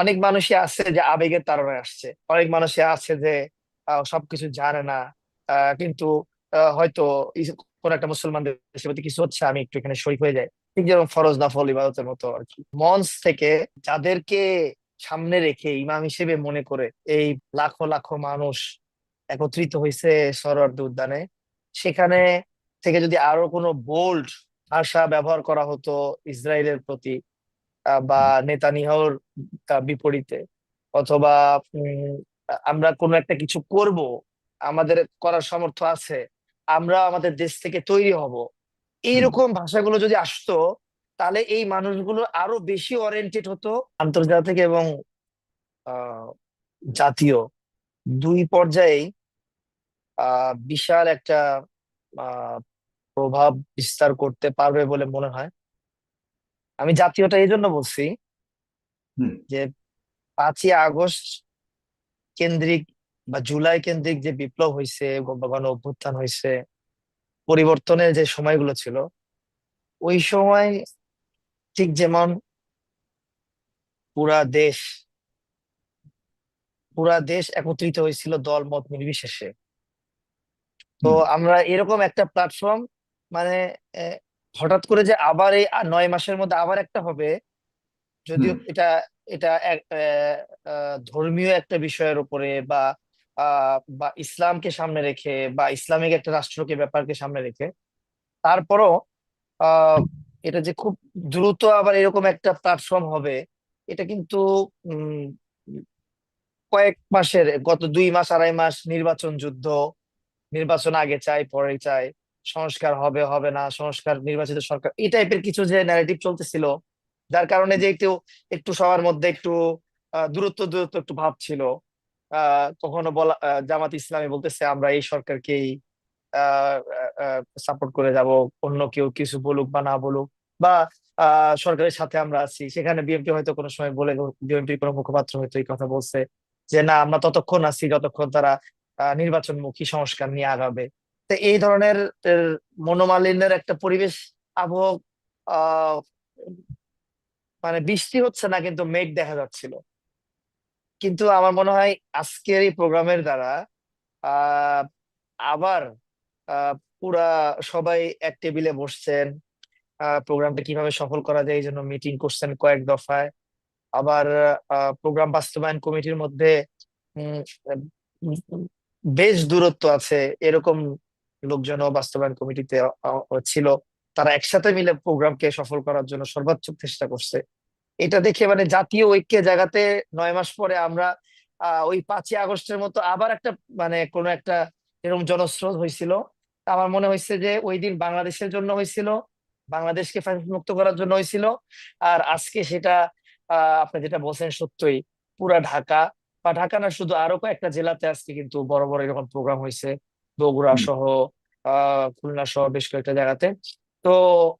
অনেক মানুষই আছে যে আবেগের তাড়নায় আসছে। অনেক মানুষই আছে যে সবকিছু জানে না। কিন্তু হয়তো কোন একটা মুসলমান দেশের প্রতি কিছু হচ্ছে, আমি একটু এখানে শরিক হয়ে যাই। ঠিক যেরকম ফরজ নাফল, ইবাদতের মতো আর কি। মঞ্চ থেকে যাদেরকে সামনে রেখে ইমাম হিসেবে মনে করে এই লাখো লাখো মানুষ একত্রিত হয়েছে সরোয়ার্দী উদ্যানে সেখানে থেকে যদি আরও কোনো বোল্ড ভাষা ব্যবহার করা হতো ইসরায়েলের প্রতি বা নেতানিয়াহুর আহ, বিপরীতে অথবা আমরা কোনো একটা কিছু করব আমাদের করার সামর্থ্য আছে আমরা আমাদের দেশ থেকে তৈরি হব। এইরকম ভাষাগুলো যদি আসতো তাহলে এই মানুষগুলো আরও বেশি ওরিয়েন্টেড হতো আন্তর্জাতিক এবং আহ জাতীয়। দুই পর্যায়েই আহ বিশাল একটা আহ প্রভাব বিস্তার করতে পারবে বলে মনে হয়। আমি জাতীয়টা এই জন্য বলছি যে পাঁচই আগস্ট কেন্দ্রিক বা জুলাই কেন্দ্রিক যে বিপ্লব হয়েছে গণ অভ্যুত্থান হয়েছে পরিবর্তনের যে সময়গুলো ছিল ওই সময় ঠিক যেমন পুরা দেশ পুরা দেশ একত্রিত হয়েছিল দল মত নির্বিশেষে। তো আমরা এরকম একটা প্ল্যাটফর্ম মানে হঠাৎ করে যে আবার এই নয় মাসের মধ্যে আবার একটা হবে যদিও এটা এটা ধর্মীয় একটা বিষয়ের উপরে বা আহ, বা ইসলামকে সামনে রেখে বা ইসলামিক একটা রাষ্ট্রকে ব্যাপারকে সামনে রেখে তারপরও আহ এটা যে খুব দ্রুত আবার এরকম একটা প্ল্যাটফর্ম হবে এটা কিন্তু উম কয়েক মাসের গত দুই মাস আড়াই মাস নির্বাচন যুদ্ধ নির্বাচন আগে চাই পরে চাই সংস্কার হবে হবে না, সংস্কার, নির্বাচিত সরকার, এই টাইপের কিছু যে ন্যারেটিভ চলতেছিল, যার কারণে যে একটু একটু সবার মধ্যে একটু দূরত্ব দূরত্ব একটু ভাব ছিল। কখনো বলা জামাত ইসলামী বলতেছে, আমরা এই সরকারকেই সাপোর্ট করে যাব, অন্য কেউ কিছু বলুক বা না বলুক। বা সরকারের সাথে আমরা আছি, সেখানে বিএনপি হয়তো কোনো সময় বলে বিএনপির কোনো মুখপাত্র হয়তো এই কথা বলছে যে, না, আমরা ততক্ষণ আছি, যতক্ষণ তারা নির্বাচনমুখী সংস্কার নিয়ে আগাবে। তো এই ধরনের মনোমালিন্যের একটা পরিবেশ আবহাওয়া মানে বৃষ্টি হচ্ছে না কিন্তু মেঘ দেখা যাচ্ছিল। কিন্তু আমার মনে হয় আজকের এই প্রোগ্রামের দ্বারা আবার পুরা সবাই এক টেবিলে বসছেন প্রোগ্রামটা কীভাবে সফল করা যায়, এই জন্য মিটিং করছেন কয়েক দফায়। আবার প্রোগ্রাম বাস্তবায়ন কমিটির মধ্যে বেশ দূরত্ব আছে, এরকম লোকজনও বাস্তবায়ন কমিটিতে ছিল। তারা একসাথে মিলে প্রোগ্রামকে সফল করার জন্য সর্বোচ্চ চেষ্টা করছে। এটা দেখে মানে জাতীয় ঐক্যের জায়গাতে নয় মাস পরে আমরা ওই পাঁচই আগস্টের মতো আবার একটা মানে কোনো একটা এরকম জনস্রোত হয়েছিল। আমার মনে হয়েছে যে ওই দিন বাংলাদেশের জন্য হয়েছিল, বাংলাদেশকে মুক্ত করার জন্য হয়েছিল। আর আজকে সেটা আপনি যেটা বলছেন সত্যই, পুরা ঢাকা। বা ঢাকা না, শুধু আরও কয়েকটা জেলাতে আজকে কিন্তু বড় বড় এরকম প্রোগ্রাম হয়েছে। বগুড়া সহ আহ খুলনা সহ বেশ কয়েকটা জায়গাতে। তো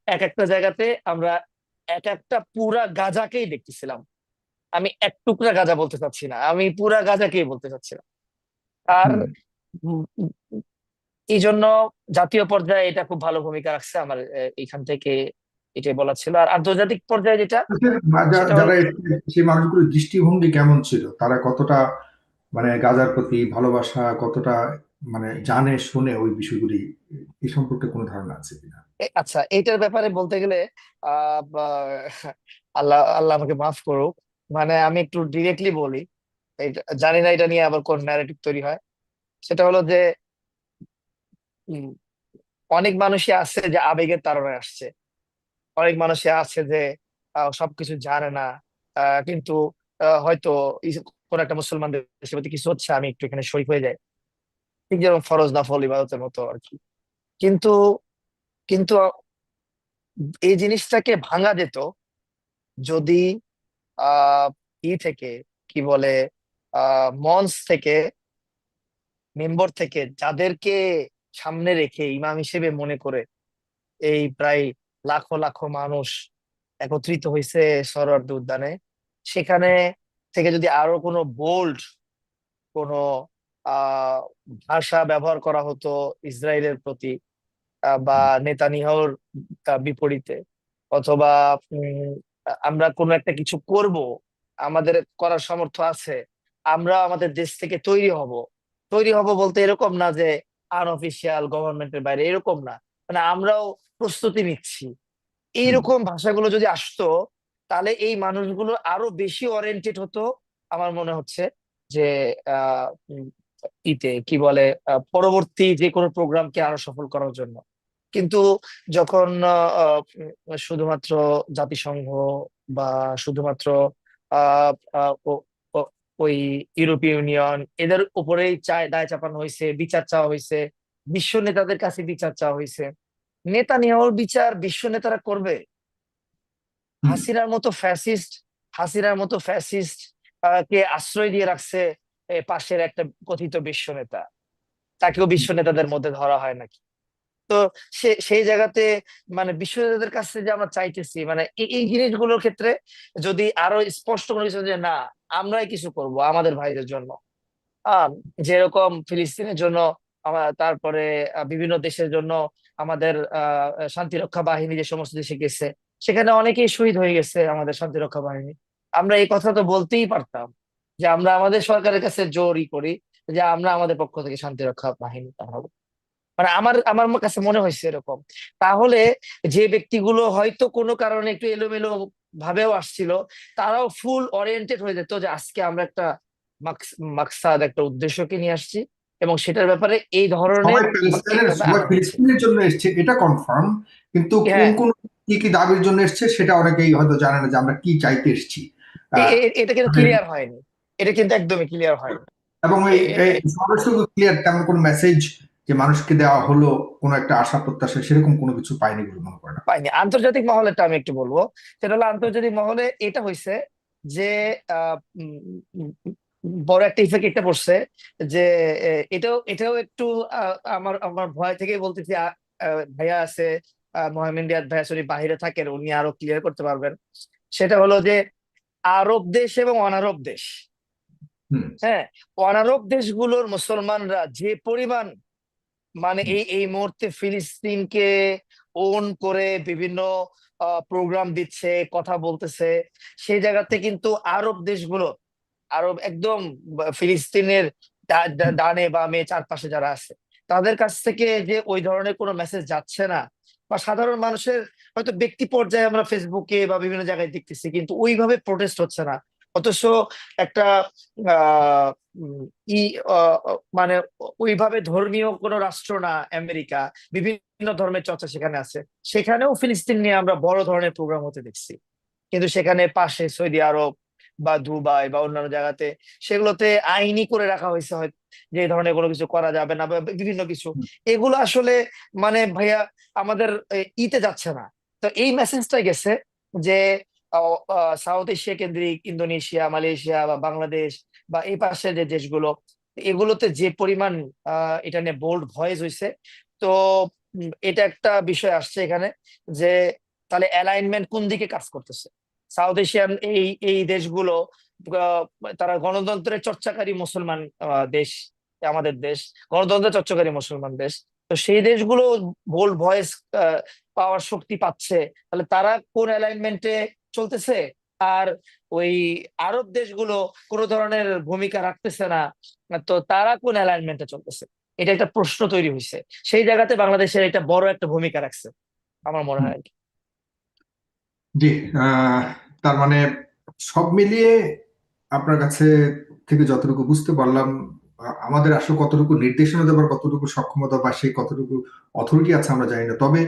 এক একটা জায়গাতে আমরা এক একটা পুরা গাজাকেই দেখতেছিলাম। আমি এক টুকরা গাজা বলতে চাচ্ছি না। আমি পুরা গাজাকেই বলতে চাচ্ছিলাম। আর এই জন্য জাতীয় পর্যায়ে এটা খুব ভালো ভূমিকা রাখছে আমার এখান থেকে এটাই বলা ছিল। আর আন্তর্জাতিক পর্যায়ে যেটা আচ্ছা, যারা সেই মানুষগুলোর দৃষ্টিভঙ্গি কেমন ছিল? তারা কতটা মানে গাজার প্রতি ভালোবাসা কতটা মানে জানে শুনে ওই বিষয়গুলি এই সম্পর্কে কোনো ধারণা আছে কিনা? আচ্ছা এইটার ব্যাপারে বলতে গেলে আল্লাহ আল্লাহ আমাকে মাফ করুক। মানে আমি একটু ডিরেক্টলি বলি জানি না এটা নিয়ে আবার কোন ন্যারেটিভ তৈরি হয়। সেটা হলো যে অনেক মানুষই আছে যে আবেগের তাড়নায় আসছে। অনেক মানুষই আছে যে সবকিছু জানে না। আহ, কিন্তু আহ, হয়তো কোন একটা মুসলমান দেশের প্রতি কিছু হচ্ছে আমি একটু এখানে শরিক হয়ে যাই। ঠিক যেরকম ফরজ নফল ইবাদতের মতো আর কি কিন্তু কিন্তু এই জিনিসটাকে ভাঙা যেত যদি আহ ই থেকে কি বলে মঞ্চ থেকে মেম্বর থেকে যাদেরকে সামনে রেখে ইমাম হিসেবে মনে করে এই প্রায় লাখো লাখো মানুষ একত্রিত হয়েছে সরোয়ার্দী উদ্যানে সেখানে থেকে যদি আরও কোনো বোল্ড কোনো ভাষা ব্যবহার করা হতো ইসরায়েলের প্রতি বা নেতানিহর বিপরীতে। অথবা আমরা কোনো একটা কিছু করব আমাদের করার সামর্থ্য আছে আমরা আমাদের দেশ থেকে তৈরি হব। তৈরি হব বলতে এরকম না যে আনঅফিসিয়াল গভর্নমেন্টের বাইরে এরকম না। মানে আমরাও প্রস্তুতি নিচ্ছি। এইরকম ভাষাগুলো যদি আসতো তাহলে এই মানুষগুলো আরও বেশি ওরিয়েন্টেড হতো আমার মনে হচ্ছে যে ইতে কি বলে পরবর্তী যে কোনো প্রোগ্রামকে আরও সফল করার জন্য কিন্তু যখন শুধুমাত্র জাতিসংঘ বা শুধুমাত্র ওই ইউরোপীয় ইউনিয়ন এদের উপরেই চায় দায় চাপানো হয়েছে বিচার চাওয়া হয়েছে বিশ্ব নেতাদের কাছে বিচার চাওয়া হয়েছে নেতা নেওয়ার বিচার বিশ্ব নেতারা করবে। হাসিনার মতো ফ্যাসিস্ট হাসিনার মতো ফ্যাসিস্ট কে আশ্রয় দিয়ে রাখছে পাশের একটা কথিত বিশ্ব নেতা তাকেও বিশ্ব নেতাদের মধ্যে ধরা হয় নাকি? তো সে, সেই জায়গাতে মানে বিশ্ব নেতাদের কাছে যে আমরা চাইতেছি মানে এই জিনিসগুলোর ক্ষেত্রে যদি আরও স্পষ্ট করে কিছু যে না, আমরাই কিছু করব আমাদের ভাইদের জন্য। যেরকম ফিলিস্তিনের জন্য তারপরে বিভিন্ন দেশের জন্য আমাদের শান্তিরক্ষা বাহিনী যে সমস্ত দেশে গেছে, সেখানে অনেকেই শহীদ হয়ে গেছে আমাদের শান্তিরক্ষা বাহিনী। আমরা এই কথা তো বলতেই পারতাম। যে আমরা আমাদের সরকারের কাছে জোরই করি যে আমরা আমাদের পক্ষ থেকে শান্তিরক্ষা বাহিনী পাঠাবো। মানে আমার আমার কাছে মনে হয়েছে এরকম। তাহলে যে ব্যক্তিগুলো হয়তো কোনো কারণে একটু এলোমেলো ভাবেও আসছিল তারাও ফুল ওরিয়েন্টেড হয়ে যেত যে আজকে আমরা একটা মাকস- মাকসাদ একটা উদ্দেশ্যকে নিয়ে আসছি এবং সেটার ব্যাপারে এই ধরনের। ফিলিস্তিনের জন্য এসছে এটা কনফার্ম কিন্তু কোন হ্যাঁ। কোন কি কি দাবির জন্য এসছে সেটা অনেকেই হয়তো জানে না যে আমরা কি চাইতে এসছি। এটা কিন্তু ক্লিয়ার হয়নি। এটা কিন্তু একদমই ক্লিয়ার হয়নি এবং সরাসরি ক্লিয়ার তেমন কোনো মেসেজ যে মানুষকে দেওয়া হলো কোনো একটা আশা প্রত্যাশা সেরকম কোনো কিছু পাইনি বলে মনে করে না পাইনি আন্তর্জাতিক মহলেরটা আমি একটু বলব। সেটা হলো আন্তর্জাতিক মহলে এটা হয়েছে যে বড় একটা ইফেক্ট এটা পড়ছে যে এটাও এটাও একটু আমার আমার ভয় থেকেই বলতেছি ভাইয়া আছে মোহামেন রিয়াদ ভাইয়া সরি বাহিরে থাকেন উনি আরও ক্লিয়ার করতে পারবেন। সেটা হলো যে আরব দেশ এবং অনারব দেশ। হ্যাঁ অনারব দেশগুলোর মুসলমানরা যে পরিমাণ মানে এই এই মুহূর্তে ফিলিস্তিনকে ওন করে বিভিন্ন প্রোগ্রাম দিচ্ছে কথা বলতেছে সেই জায়গাতে কিন্তু আরব দেশগুলো আরব একদম ফিলিস্তিনের ডানে বামে চারপাশে যারা আছে তাদের কাছ থেকে যে ওই ধরনের কোনো মেসেজ যাচ্ছে না বা সাধারণ মানুষের হয়তো ব্যক্তি পর্যায়ে আমরা ফেসবুকে বা বিভিন্ন জায়গায় দেখতেছি কিন্তু ওইভাবে প্রোটেস্ট হচ্ছে না। অথচ একটা ই মানে ওইভাবে ধর্মীয় কোনো রাষ্ট্র না আমেরিকা বিভিন্ন ধর্মের চর্চা সেখানে আছে। সেখানেও ফিলিস্তিন নিয়ে আমরা বড় ধরনের প্রোগ্রাম হতে দেখছি। কিন্তু সেখানে পাশে সৌদি আরব বা দুবাই বা অন্যান্য জায়গাতে সেগুলোতে আইনি করে রাখা হয়েছে হয়তো যে ধরনের কোনো কিছু করা যাবে না বা বিভিন্ন কিছু। এগুলো আসলে মানে ভাইয়া আমাদের ইতে যাচ্ছে না। তো এই মেসেজটাই গেছে যে সাউথ এশিয়া কেন্দ্রিক, ইন্দোনেশিয়া, মালয়েশিয়া বা বাংলাদেশ বা এই পাশের যে দেশগুলো, এগুলোতে যে পরিমাণ এটা নিয়ে বোল্ড ভয়েস হয়েছে তো এটা একটা বিষয় আসছে এখানে যে, তাহলে অ্যালাইনমেন্ট কোন দিকে কাজ করতেছে? সাউথ এশিয়ান এই এই দেশগুলো তারা গণতন্ত্রের চর্চাকারী মুসলমান দেশ, আমাদের দেশ, গণতন্ত্রের চর্চাকারী মুসলমান দেশ। তো সেই দেশগুলো বোল্ড ভয়েস পাওয়ার শক্তি পাচ্ছে। তাহলে তারা কোন অ্যালাইনমেন্টে চলতেছে। আর ওই আরব দেশগুলো কোন ধরনের ভূমিকা রাখতেছে না। তো তারা কোন অ্যালাইনমেন্টে চলতেছে? এটা একটা প্রশ্ন তৈরি হয়েছে সেই জায়গাতে বাংলাদেশের একটা বড় একটা ভূমিকা রাখছে, আমার মনে হয় কি। জি তার মানে সব মিলিয়ে আপনার কাছে থেকে যতটুকু বুঝতে পারলাম, আমাদের আসলে কতটুকু নির্দেশনা দেওয়ার কতটুকু সক্ষমতা বা সেই কতটুকু অথরিটি আছে আমরা জানি না। তবে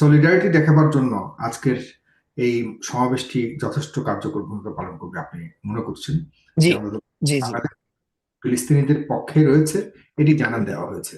সলিডারিটি দেখাবার জন্য আজকের এই সমাবেশটি যথেষ্ট কার্যকর ভূমিকা পালন করবে আপনি মনে করছেন? ফিলিস্তিনিদের পক্ষে রয়েছে এটি জানান দেওয়া হয়েছে।